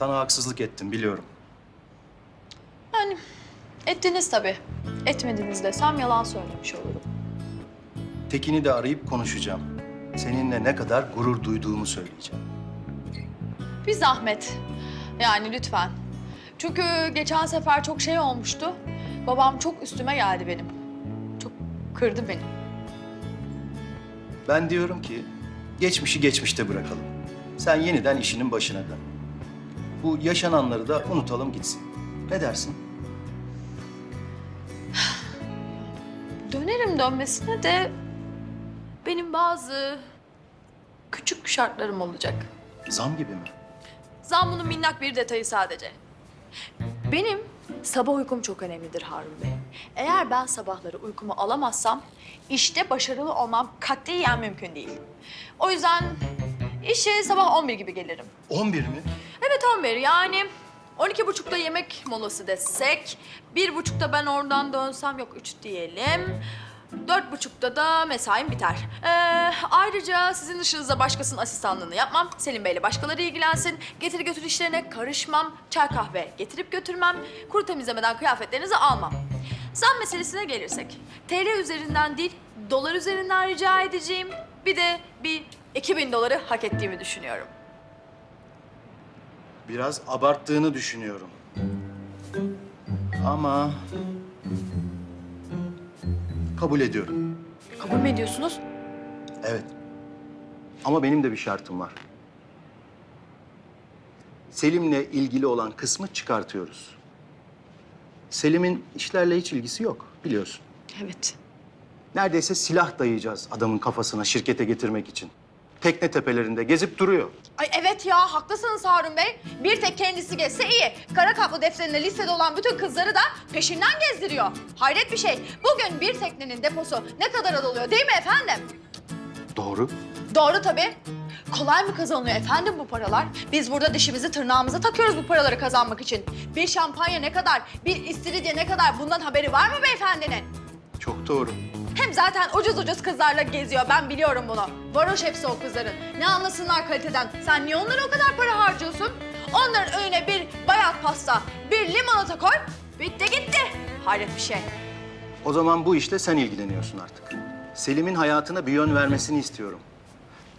Sana haksızlık ettim biliyorum. Yani ettiniz tabii. Etmediniz desem yalan söylemiş olurum. Tekin'i de arayıp konuşacağım. Seninle ne kadar gurur duyduğumu söyleyeceğim. Bir zahmet. Yani lütfen. Çünkü geçen sefer çok şey olmuştu. Babam çok üstüme geldi benim. Çok kırdı beni. Ben diyorum ki geçmişi geçmişte bırakalım. Sen yeniden işinin başına dön. Bu yaşananları da unutalım gitsin. Ne dersin? Dönerim dönmesine de benim bazı küçük şartlarım olacak. Zam gibi mi? Zammunun minnak bir detayı sadece. Benim sabah uykum çok önemlidir Harun Bey. Eğer ben sabahları uykumu alamazsam işte başarılı olmam katiyen mümkün değil. O yüzden işe sabah 11 gibi gelirim. 11 mi? Evet 11 yani 12 buçukta yemek molası desek, bir buçukta ben oradan dönsem yok üç diyelim. Dört buçukta da mesaim biter. Ee, ayrıca sizin dışınızda başkasının asistanlığını yapmam. Selim Bey'le başkaları ilgilensin. Getir götür işlerine karışmam. Çay kahve getirip götürmem. Kuru temizlemeden kıyafetlerinizi almam. Zam meselesine gelirsek. TL üzerinden değil, dolar üzerinden rica edeceğim. Bir de bir 2000 doları hak ettiğimi düşünüyorum. Biraz abarttığını düşünüyorum. Ama kabul ediyorum. Kabul mü ediyorsunuz? Evet. Ama benim de bir şartım var. Selim'le ilgili olan kısmı çıkartıyoruz. Selim'in işlerle hiç ilgisi yok biliyorsun. Evet. Neredeyse silah dayayacağız adamın kafasına şirkete getirmek için. Tekne tepelerinde gezip duruyor. Ay evet ya haklısınız Harun Bey. Bir tek kendisi gezse iyi. Kara kaplı defterinde listede olan bütün kızları da peşinden gezdiriyor. Hayret bir şey. Bugün bir teknenin deposu ne kadar doluyor değil mi efendim? Doğru. Doğru tabii. Kolay mı kazanılıyor efendim bu paralar? Biz burada dişimizi tırnağımıza takıyoruz bu paraları kazanmak için. Bir şampanya ne kadar, bir istiridye ne kadar bundan haberi var mı beyefendinin? Çok doğru. Hem zaten ucuz ucuz kızlarla geziyor. Ben biliyorum bunu. Varoş hepsi o kızların. Ne anlasınlar kaliteden. Sen niye onlara o kadar para harcıyorsun? Onların önüne bir bayat pasta, bir limonata koy. Bitti gitti. Hayret bir şey. O zaman bu işle sen ilgileniyorsun artık. Selim'in hayatına bir yön vermesini istiyorum.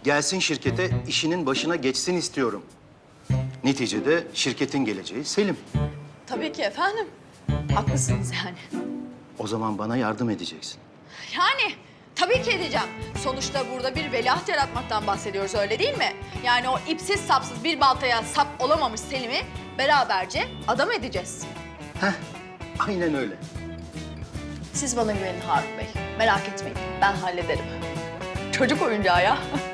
Gelsin şirkete, işinin başına geçsin istiyorum. Neticede şirketin geleceği Selim. Tabii ki efendim. Haklısınız yani. O zaman bana yardım edeceksin. Yani tabii ki edeceğim. Sonuçta burada bir veliaht yaratmaktan bahsediyoruz öyle değil mi? Yani o ipsiz sapsız bir baltaya sap olamamış Selim'i beraberce adam edeceğiz. Heh, aynen öyle. Siz bana güvenin Harun Bey. Merak etmeyin. Ben hallederim. Çocuk oyuncağı ya.